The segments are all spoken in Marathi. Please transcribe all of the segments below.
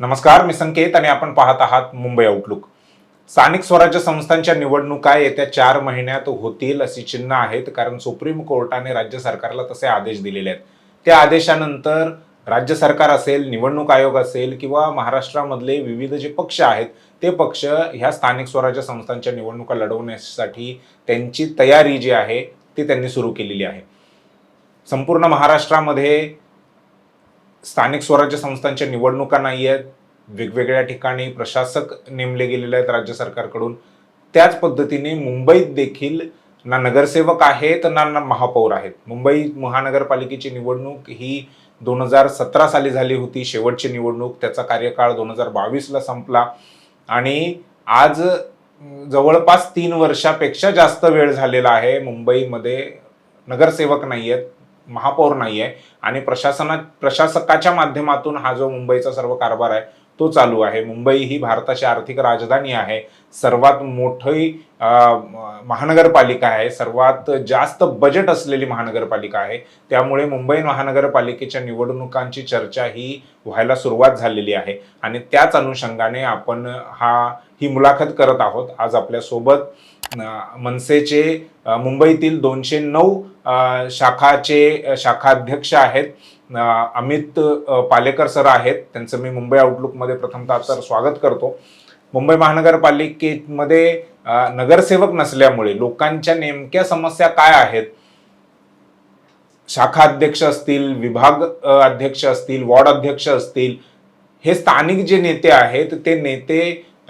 नमस्कार मी संकेत आणि आपण पाहत आहात मुंबई आउटलुक स्थानिक स्वराज्य संस्थांच्या निवडणुका येत्या चार महिन्यात होतील अशी चिन्ह आहेत कारण सुप्रीम कोर्टाने राज्य सरकारला तसे आदेश दिलेले आहेत. त्या आदेशानंतर राज्य सरकार असेल निवडणूक आयोग असेल किंवा महाराष्ट्रामधले विविध जे पक्ष आहेत ते पक्ष ह्या स्थानिक स्वराज्य संस्थांच्या निवडणुका लढवण्यासाठी त्यांची तयारी जी आहे ती त्यांनी सुरू केलेली आहे. संपूर्ण महाराष्ट्रामध्ये स्थानिक स्वराज्य संस्थांच्या निवडणुका नाही आहेत. वेगवेगळ्या ठिकाणी प्रशासक नेमले गेलेले आहेत राज्य सरकारकडून. त्याच पद्धतीने मुंबईत देखील ना नगरसेवक आहेत ना ना महापौर आहेत. मुंबई महानगरपालिकेची निवडणूक ही दोन हजार सतरा साली झाली होती. शेवटची निवडणूक. त्याचा कार्यकाळ दोन हजार बावीसला संपला. आणि आज जवळपास तीन वर्षापेक्षा जास्त वेळ झालेला आहे. मुंबईमध्ये नगरसेवक नाही आहेत. महापौर नाही आहे आणि प्रशासना प्रशासकाच्या माध्यमातून हा जो मुंबईचा सर्व कारभार आहे तो चालू आहे. मुंबई ही भारताची आर्थिक राजधानी आहे. सर्वात मोठी महानगरपालिका आहे. सर्वात जास्त बजेट असलेली महानगरपालिका आहे. त्यामुळे मुंबई महानगरपालिकेच्या निवडणुकांची चर्चा ही व्हायला सुरुवात झालेली आहे. आणि त्याच अनुषंगाने आपण हा ही मुलाखत करत आहोत. आज आपल्यासोबत मनसेचे मुंबईतील दोनशे नऊ शाखाचे शाखाध्यक्ष आहेत. अमित पालेकर सर आहेत. त्यांचं मी मुंबई आउटलुकमध्ये प्रथमतः तर स्वागत करतो. मुंबई महानगरपालिकेमध्ये नगरसेवक नसल्यामुळे लोकांच्या नेमक्या समस्या काय आहेत? शाखा अध्यक्ष असतील विभाग अध्यक्ष असतील वॉर्ड अध्यक्ष असतील हे स्थानिक जे नेते आहेत ते नेते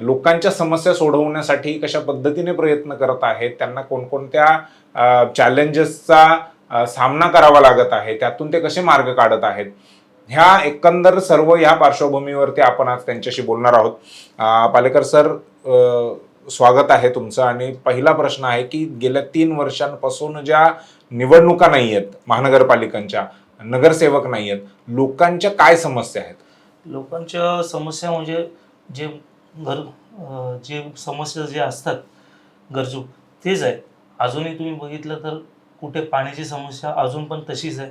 लोकांच्या समस्या सोडवण्यासाठी कशा पद्धतीने प्रयत्न करत आहेत? त्यांना कोणकोणत्या चॅलेंजेसचा सामना करावा लागत आहे त्यातून ते कसे मार्ग काढत आहेत? ह्या एकंदर सर्व या पार्श्वभूमीवरती आपण आज त्यांच्याशी बोलणार आहोत. पालेकर सर स्वागत आहे तुमचं आणि पहिला प्रश्न आहे की गेल्या तीन वर्षांपासून ज्या निवडणुका नाही आहेत महानगरपालिकांच्या नगरसेवक नाही आहेत लोकांच्या काय समस्या आहेत? लोकांच्या समस्या म्हणजे जे घर जे समस्या जे असतात गरजू तेच आहे अजूनही तुम्ही बघितलं तर कुठे पाण्याची समस्या अजून पण तशीच आहे.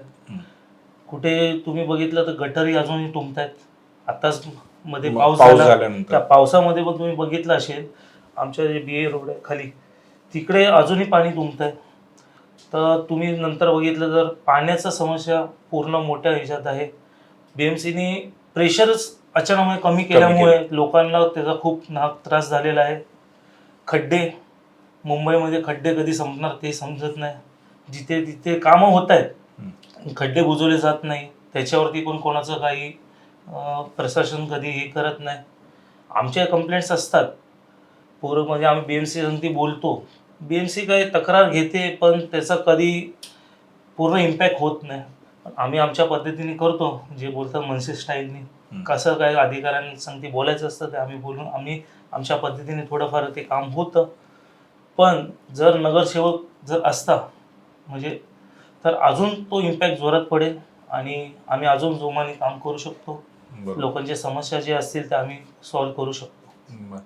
कुठे तुम्ही बघितलं तर गटरही अजूनही तुंबतायत. आताच मध्ये पाऊस झाला. त्या पावसामध्ये पण तुम्ही बघितलं असेल आमच्या जे बी ए रोड आहे खाली तिकडे अजूनही पाणी तुंबत आहे तर तुम्ही नंतर बघितलं तर पाण्याचा समस्या पूर्ण मोठ्या ह्याच्यात आहे. बी एम सीने प्रेशरच अचानक कमी केल्यामुळे लोकांना त्याचा खूप नाक त्रास झालेला आहे. खड्डे मुंबईमध्ये खड्डे कधी संपणार ते समजत नाही. जिथे तिथे कामं होत आहेत खड्डे बुजवले जात नाही त्याच्यावरती पण कोणाचं काही प्रशासन कधी हे करत नाही. आमच्या कंप्लेंट्स असतात. पूर्ण म्हणजे आम्ही बी एम सी संगती बोलतो. बी एम सी काही तक्रार घेते पण त्याचा कधी पूर्ण इम्पॅक्ट होत नाही. आम्ही आमच्या पद्धतीने करतो जे बोलतात मनसे स्टाईलनी. कसं काय अधिकाऱ्यांनी सांगते बोलायचं असतं ते आम्ही बोलून आम्ही आमच्या पद्धतीने थोडंफार ते काम होतं. पण जर नगरसेवक जर असता म्हणजे तर अजून तो इम्पॅक्ट जोरात पडेल आणि आम्ही अजून जोमाने काम करू शकतो. लोकांच्या समस्या जे असतील त्या आम्ही सॉल्व्ह करू शकतो.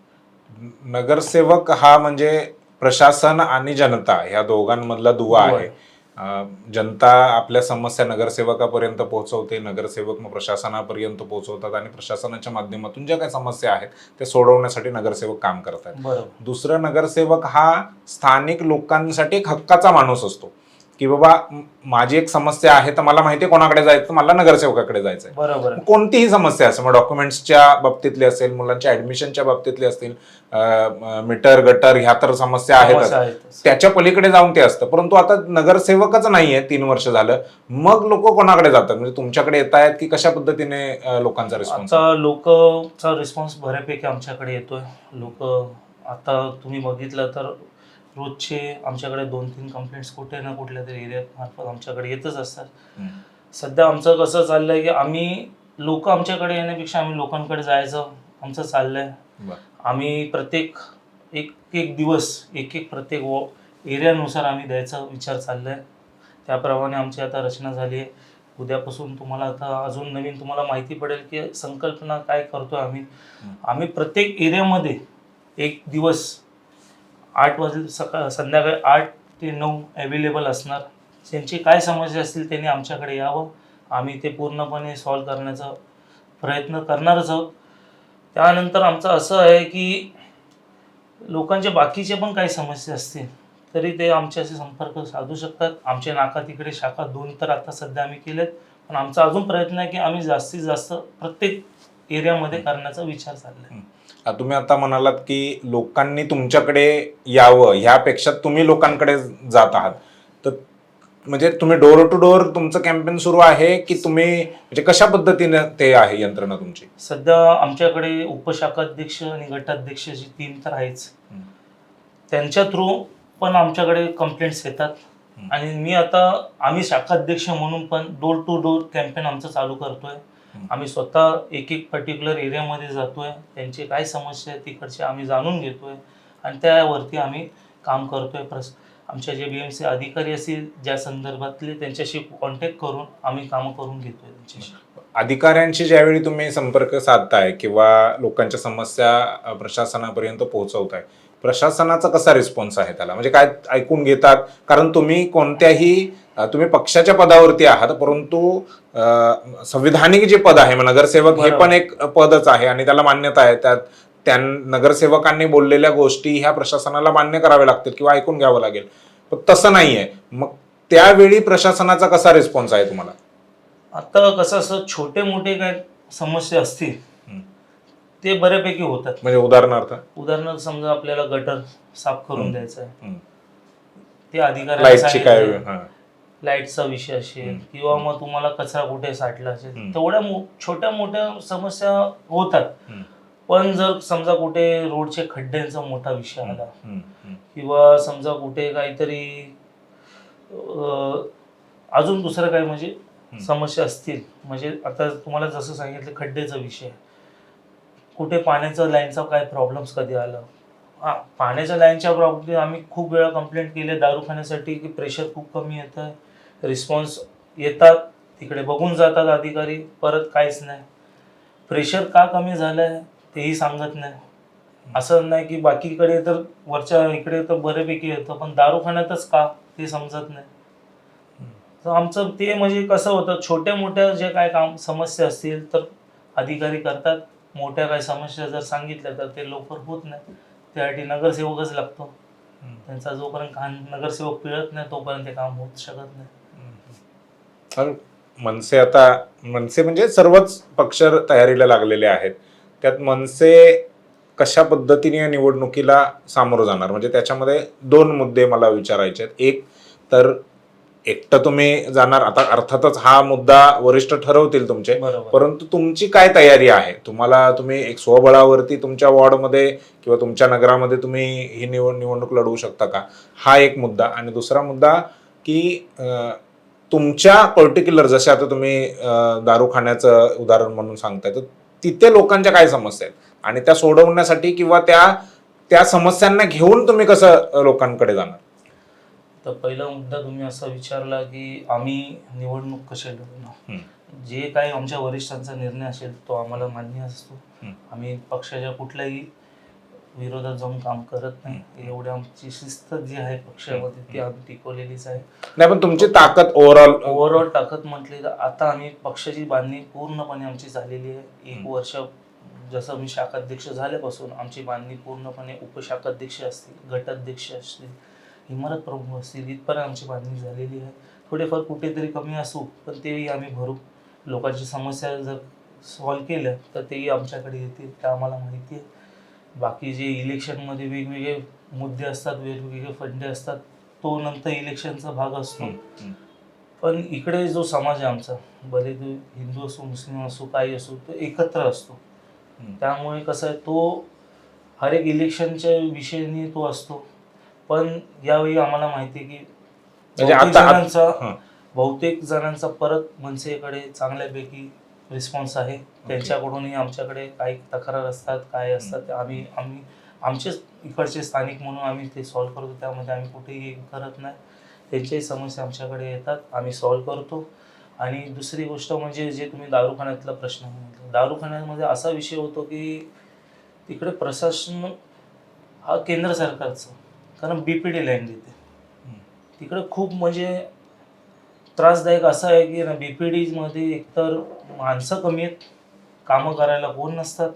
नगरसेवक हा म्हणजे प्रशासन आणि जनता ह्या दोघांमधला दुवा आहे. जनता आपल्या समस्या नगरसेवकापर्यंत पोहोचवते नगरसेवक मग प्रशासनापर्यंत पोहोचवतात आणि प्रशासनाच्या माध्यमातून ज्या काही समस्या आहेत त्या सोडवण्यासाठी नगरसेवक काम करतात. दुसरा नगरसेवक हा स्थानिक लोकांसाठी एक हक्काचा माणूस असतो. की बाबा माझी एक समस्या आहे तर मला माहिती आहे कोणाकडे जायचं मला नगरसेवकाकडे जायचं आहे बरोबर. कोणतीही समस्या असेल मग डॉक्युमेंट्सच्या बाबतीतली असेल मुलांच्या ऍडमिशनच्या बाबतीतली असतील मीटर गटर ह्या तर समस्या आहेतच. त्याच्या पलीकडे जाऊन ते असतं. परंतु आता नगरसेवकच नाहीये तीन वर्ष झालं. मग लोक कोणाकडे जातात? म्हणजे तुमच्याकडे येत आहेत की कशा पद्धतीने लोकांचा रिस्पॉन्स लोकचा रिस्पॉन्स बऱ्यापैकी आमच्याकडे येतोय. लोक आता तुम्ही बघितलं तर रोजचे आमच्याकडे दोन तीन कंप्लेंट्स कुठे ना कुठल्या तरी एरियात मार्फत आमच्याकडे येतच असतात. सध्या आमचं कसं चाललंय की आम्ही लोक आमच्याकडे येण्यापेक्षा आम्ही लोकांकडे जायचं आमचं चाललंय. आम्ही प्रत्येक एक एक दिवस एक एक प्रत्येक व एरियानुसार आम्ही द्यायचा विचार चाललाय. त्याप्रमाणे आमची आता रचना झाली आहे. उद्यापासून तुम्हाला आता अजून नवीन तुम्हाला माहिती पडेल की संकल्पना काय करतोय आम्ही. आम्ही प्रत्येक एरियामध्ये एक दिवस आठ वाजले सकाळ संध्याकाळी आठ ते नऊ अवेलेबल असणार. त्यांची काय समस्या असतील त्यांनी आमच्याकडे यावं. आम्ही ते पूर्णपणे सॉल्व करण्याचा प्रयत्न करणारच आहोत. त्यानंतर आमचं असं आहे की लोकांचे बाकीचे पण काही समस्या असतील तरी ते आमच्याशी संपर्क साधू शकतात. आमच्या नाका तिकडे शाखा दोन तर आता सध्या आम्ही केलेत. पण आमचा अजून प्रयत्न आहे की आम्ही जास्तीत जास्त प्रत्येक एरियामध्ये करण्याचा विचार चालला आहे तुम्ही आता म्हणालात की लोकांनी तुमच्याकडे यावं ह्यापेक्षा तुम्ही लोकांकडे जात आहात तर म्हणजे तुम्ही डोर टू डोर तुमचं कॅम्पेन सुरू आहे की तुम्ही म्हणजे कशा पद्धतीने ते आहे यंत्रणा तुमची सध्या आमच्याकडे उपशाखाध्यक्ष आणि गटाध्यक्ष जी टीम तर आहेच. त्यांच्या थ्रू पण आमच्याकडे कंप्लेंट्स येतात. आणि मी आता आम्ही शाखाध्यक्ष म्हणून पण डोर टू डोर कॅम्पेन आमचं चालू करतोय. आम्ही स्वतः एक एक पर्टिक्युलर एरियामध्ये जातोय. त्यांची काय समस्या आहे तिकडची आम्ही जाणून घेतोय. आणि त्यावरती आम्ही काम करतोय. प्रस आमच्या जे बी एम सी अधिकारी असतील ज्या संदर्भातले त्यांच्याशी कॉन्टॅक्ट करून आम्ही कामं करून घेतोय त्यांच्याशी. अधिकाऱ्यांशी ज्यावेळी तुम्ही संपर्क साधताय किंवा लोकांच्या समस्या प्रशासनापर्यंत पोहोचवताय प्रशासनाचा कसा रिस्पॉन्स आहे त्याला? म्हणजे काय ऐकून घेतात? कारण तुम्ही कोणत्याही तुम्ही पक्षाच्या पदावरती आहात परंतु संविधानिक जे पद आहे नगरसेवक हे. पण एक पदच आहे आणि त्याला मान्यता आहे. त्यात त्या नगरसेवकांनी बोललेल्या गोष्टी ह्या प्रशासनाला मान्य कराव्या लागतील किंवा ऐकून घ्यावं लागेल. पण तसं नाहीये. मग त्यावेळी प्रशासनाचा कसा रिस्पॉन्स आहे तुम्हाला? आता कसं असं छोटे मोठे काय समस्या असतील. ते बऱ्यापैकी होतात म्हणजे उदाहरणार्थ उदाहरणार्थ समजा आपल्याला गटर साफ करून. द्यायचं आहे. ते अधिकाऱ्यांना लाईटची हा. विषय असेल. किंवा मग तुम्हाला कचरा कुठे साठला असेल. तेवढ्या छोट्या मोठ्या समस्या होतात. पण जर समजा कुठे रोडचे खड्ड्यांचा मोठा विषय आला. किंवा समजा कुठे काहीतरी अजून दुसरं काय म्हणजे. समस्या असतील म्हणजे आता तुम्हाला जसं सांगितलं खड्ड्याचा विषय कुठे पाण्याचं लाईनचा काय प्रॉब्लेम्स कधी आलं? हां पाण्याच्या लाईनच्या प्रॉब्लेम आम्ही खूप वेळा कंप्लेंट केली दारूखान्यासाठी की प्रेशर खूप कमी येतं आहे रिस्पॉन्स येतात तिकडे बघून जातात अधिकारी परत काहीच नाही. प्रेशर का कमी झालं आहे तेही सांगत नाही. असं नाही की बाकीकडे तर वरच्या इकडे तर बऱ्यापैकी येतं पण दारूखान्यातच का ते समजत नाही. तर आमचं ते म्हणजे कसं होतं छोट्या मोठ्या जे काय काम समस्या असतील तर अधिकारी करतात. मोठ्या काय समस्या जर सांगितल्या तर ते लवकर होत नाही त्यासाठी नगरसेवकच लागतो. त्यांचा जोपर्यंत काम नगरसेवक पिळत नाही तोपर्यंत ते काम होत शकत नाही. मनसे आता मनसे म्हणजे सर्वच पक्ष तयारीला लागलेले आहेत. त्यात मनसे कशा पद्धतीने या निवडणुकीला सामोरं जाणार? म्हणजे त्याच्यामध्ये दोन मुद्दे मला विचारायचे आहेत. एक तर एकटं तुम्ही जाणार. आता अर्थातच हा मुद्दा वरिष्ठ ठरवतील तुमचे. परंतु तुमची काय तयारी आहे? तुम्हाला तुम्ही एक स्वबळावरती तुमच्या वॉर्डमध्ये किंवा तुमच्या नगरामध्ये तुम्ही ही निवड निवडणूक लढवू शकता का? हा एक मुद्दा. आणि दुसरा मुद्दा की तुमच्या पर्टिक्युलर जसे आता तुम्ही दारूखान्याचं उदाहरण म्हणून सांगताय तर तिथे लोकांच्या काय समस्या आहेत? आणि त्या सोडवण्यासाठी किंवा त्या त्या समस्यांना घेऊन तुम्ही कसं लोकांकडे जाणार? तर पहिला मुद्दा तुम्ही असा विचारला की आम्ही निवडणूक कशी लढवणार. जे काही आमच्या वरिष्ठांचा निर्णय असेल तो आम्हाला मान्य असतो. आम्ही पक्षाच्या कुठल्याही विरोधात जाऊन काम करत नाही. एवढी आमची शिस्त जी आहे पक्षामध्ये ती आम्ही टिकवलेलीच आहे. नाही पण तुमची ताकद ओव्हरऑल ओव्हरऑल ताकद म्हटली तर आता आम्ही पक्षाची बांधणी पूर्णपणे आमची झालेली आहे. एक. वर्ष जसं मी शाखाध्यक्ष झाल्यापासून आमची बांधणी पूर्णपणे उपशाखाध्यक्ष असतील गटाध्यक्ष असतील इमारत प्रमुख असतील इथपर्यंत आमची बांधणी झालेली आहे. थोडेफार कुठेतरी कमी असू पण तेही आम्ही भरू. लोकांची समस्या जर सॉल्व्ह केल्या तर तेही आमच्याकडे येतील ते आम्हाला माहिती आहे. बाकी जे इलेक्शनमध्ये वेगवेगळे मुद्दे असतात वेगवेगळे फंडे असतात तो नंतर इलेक्शनचा भाग असतो. पण इकडे जो समाज आहे आमचा भले तो हिंदू असो मुस्लिम असो काही असो तो एकत्र असतो. त्यामुळे कसं आहे तो हर एक इलेक्शनच्या विषयाने तो असतो. पण यावेळी आम्हाला माहिती आहे की म्हणजे बहुतेक आता- जणांचा हां. बहुतेक जणांचा परत मनसेकडे चांगल्यापैकी रिस्पॉन्स आहे. त्यांच्याकडूनही आमच्याकडे काही तक्रार असतात काय असतात ते आम्ही आम्ही आमचेच इकडचे स्थानिक म्हणून आम्ही ते सॉल्व्ह करतो. त्यामध्ये आम्ही कुठेही हे करत नाही. त्यांच्याही समस्या आमच्याकडे येतात. आम्ही सॉल्व्ह करतो. आणि दुसरी गोष्ट म्हणजे जे तुम्ही दारूखान्यातला प्रश्न म्हटला. दारूखान्यामध्ये असा विषय होतो की तिकडे प्रशासन हा केंद्र सरकारचा. कारण बी पी डी लाईन देते. तिकडे खूप म्हणजे त्रासदायक असं आहे की ना बी पी डीमध्ये एकतर माणसं कमी आहेत कामं करायला कोण नसतात.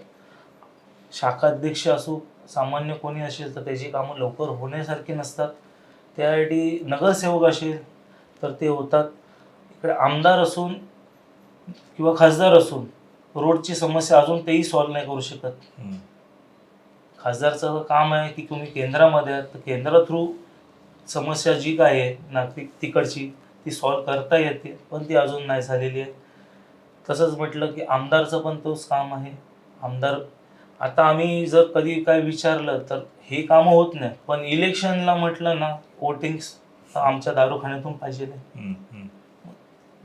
शाखाध्यक्ष असो सामान्य कोणी असेल तर त्याची कामं लवकर होण्यासारखी नसतात. त्यासाठी नगरसेवक असेल तर ते होतात. इकडे आमदार असून किंवा खासदार असून रोडची समस्या अजून तेही सॉल्व्ह नाही करू शकत. खासदारचं काम आहे की तुम्ही केंद्रामध्ये आहात तर केंद्र थ्रू समस्या जी काय आहे नागरिक तिकडची ती सॉल्व्ह करता येते पण ती अजून नाही झालेली आहे. तसंच म्हटलं की आमदारचं पण तोच काम आहे. आमदार आता आम्ही जर कधी काय विचारलं तर हे कामं होत नाही पण इलेक्शनला म्हटलं ना वोटिंग्स आमच्या दारूखान्यातून पाहिजे.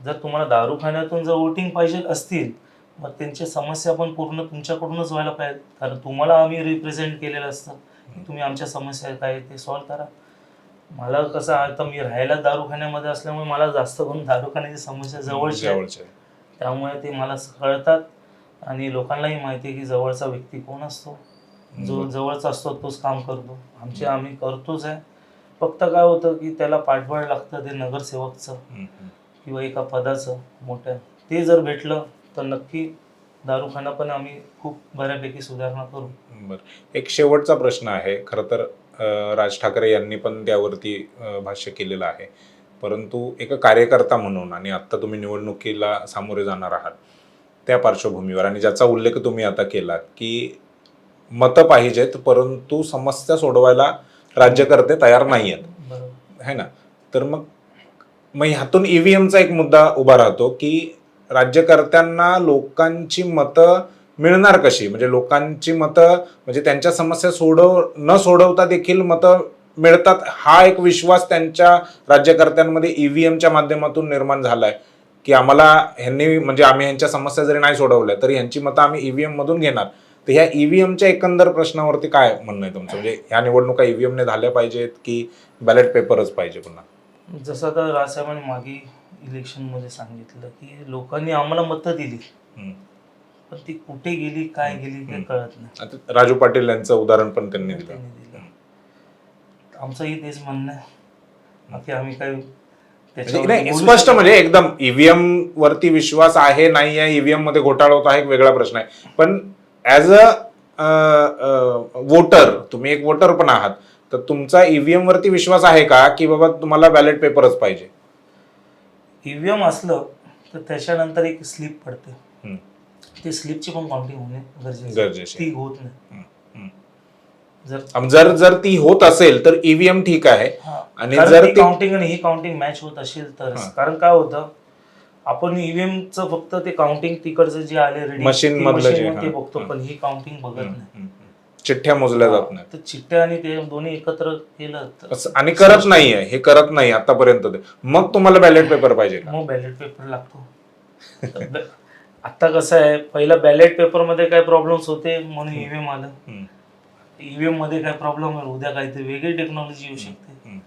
जर तुम्हाला दारूखान्यातून जर वोटिंग पाहिजे असतील मग त्यांच्या समस्या पण पूर्ण तुमच्याकडूनच व्हायला पाहिजे. कारण तुम्हाला आम्ही रिप्रेझेंट केलेलं असतं. की तुम्ही आमच्या समस्या काय ते सॉल्व्ह करा. मला कसं आता मी राहायला दारूखान्यामध्ये असल्यामुळे मला जास्त करून दारूखान्याची समस्या जवळची आहे. त्यामुळे ते मला कळतात. आणि लोकांनाही माहिती आहे की जवळचा व्यक्ती कोण असतो? जो जवळचा असतो तोच काम करतो. आमचे आम्ही करतोच आहे. फक्त काय होतं की त्याला पाठबळ लागतं ते नगरसेवकचं. किंवा एका पदाचं. मोठ्या. ते जर भेटलं तर नक्की दारूखाना पण आम्ही खूप बऱ्यापैकी सुधारणा करू. बरं. एक शेवटचा प्रश्न आहे. खरं तर अं, राज ठाकरे यांनी पण त्यावरती अं, भाष्य केलेलं आहे. परंतु एक कार्यकर्ता म्हणून आणि आत्ता तुम्ही निवडणुकीला सामोरे जाणार आहात त्या पार्श्वभूमीवर आणि ज्याचा उल्लेख तुम्ही आता केलात की मतं पाहिजेत परंतु समस्या सोडवायला राज्यकर्ते तयार नाही आहेत बरोबर. है ना? तर मग मग ह्यातून ईव्हीएमचा एक मुद्दा उभा राहतो की राज्यकर्त्यांना लोकांची मतं मिळणार कशी? म्हणजे लोकांची मतं म्हणजे त्यांच्या समस्या सोडव न सोडवता देखील मतं मिळतात हा एक विश्वास त्यांच्या राज्यकर्त्यांमध्ये ईव्हीएमच्या माध्यमातून निर्माण झालाय. की आम्हाला ह्यांनी म्हणजे आम्ही ह्यांच्या समस्या जरी नाही सोडवल्या तरी ह्यांची मतं आम्ही ईव्हीएम मधून घेणार. तर ह्या ईव्हीएमच्या एकंदर प्रश्नावरती काय म्हणणं आहे तुमचं? म्हणजे ह्या निवडणुका ईव्हीएमने झाल्या पाहिजेत की बॅलेट पेपरच पाहिजे पुन्हा? जसं आता राजसाहेबांनी मागे इलेक्शनमध्ये सांगितलं की लोकांनी आम्हाला मतं दिली. पण ती कुठे गेली काय गेली ते. कळत नाही. आता राजू पाटील यांचं उदाहरण पण त्यांनी दिलं. त्यांनी दिलं. आमचंही तेच म्हणणं आहे. बाकी आम्ही काही म्हणजे त्याच्यावर नाही, बोलू स्पष्ट शकत म्हणजे एकदम ईव्हीएम वरती विश्वास आहे नाही आहे ईव्हीएममध्ये घोटाळा होता हा एक वेगळा प्रश्न आहे. पण ऍज अ वोटर तुम्ही एक वोटर पण आहात तर तुमचा ईव्हीएम वरती विश्वास आहे का की बाबा तुम्हाला बॅलेट पेपरच पाहिजे? ईव्हीएम असलं तर त्याच्यानंतर एक स्लिप पडते. ते स्लिपची पण काउंटिंग होणे गरजेचं ती होत नाही. जर जर जर ती होत असेल तर ईव्हीएम ठीक आहे आणि जर काउंटिंग आणि ही काउंटिंग मॅच होत असेल तर. कारण काय होतं आपण ईव्हीएमचं फक्त ते काउंटिंग तिकडचं जे आले रेडी Machine मधलं जे, ते. बघतो. पण ही काउंटिंग बघत. नाही. चिठ्ठ्या मोजल्या जात नाहीत. तर चिठ्ठ्या आणि ते दोन्ही एकत्र केलं तर असं- आणि करत नाहीये. हे करत नाही आतापर्यंत ते. मग तुम्हाला बॅलेट पेपर पाहिजे का? मग बॅलेट पेपर लागतो. ब- आता कसं आहे पहिला बॅलेट पेपरमध्ये काय प्रॉब्लेम्स होते म्हणून ईव्हीएम आलं. हम्म. ईव्हीएममध्ये काय प्रॉब्लेम आहे? उद्या काहीतरी वेगळी टेक्नॉलॉजी येऊ शकते. हम्म.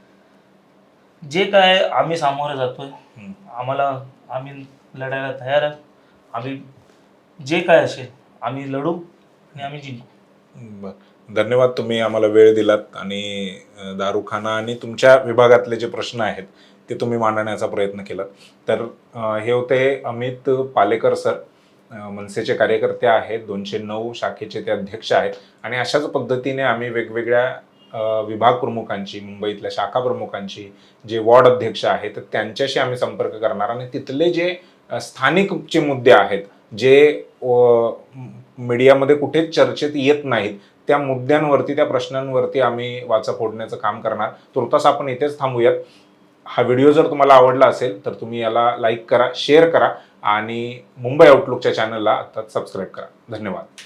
जे काय आम्ही सामोरे जातोय हम्म. आम्हाला आम्ही लढायला तयार आहे आम्ही जे काय असेल आम्ही लढू आणि आम्ही जिंकू. बरं. धन्यवाद तुम्ही आम्हाला वेळ दिलात आणि दारुखाना आणि तुमच्या विभागातले जे प्रश्न आहेत ते तुम्ही मांडण्याचा प्रयत्न केला. तर हे होते अमित पालेकर सर. मनसेचे कार्यकर्ते आहेत दोनशे नऊ शाखेचे ते अध्यक्ष आहेत आणि अशाच पद्धतीने आम्ही वेगवेगळ्या विभाग प्रमुखांची मुंबईतल्या शाखा प्रमुखांची जे वॉर्ड अध्यक्ष आहेत तर त्यांच्याशी आम्ही संपर्क करणार आणि तिथले जे स्थानिक स्थानिकचे मुद्दे आहेत जे अ, मीडियामध्ये कुठेच चर्चेत येत नाहीत त्या मुद्द्यांवरती त्या प्रश्नांवरती आम्ही वाचा फोडण्याचं काम करणार. तुर्तास आपण इथेच थांबूयात. हा व्हिडिओ जर तुम्हाला आवडला असेल तर तुम्ही याला लाईक करा शेअर करा आणि मुंबई आउटलुकच्या चॅनलला आता सबस्क्राईब करा. धन्यवाद.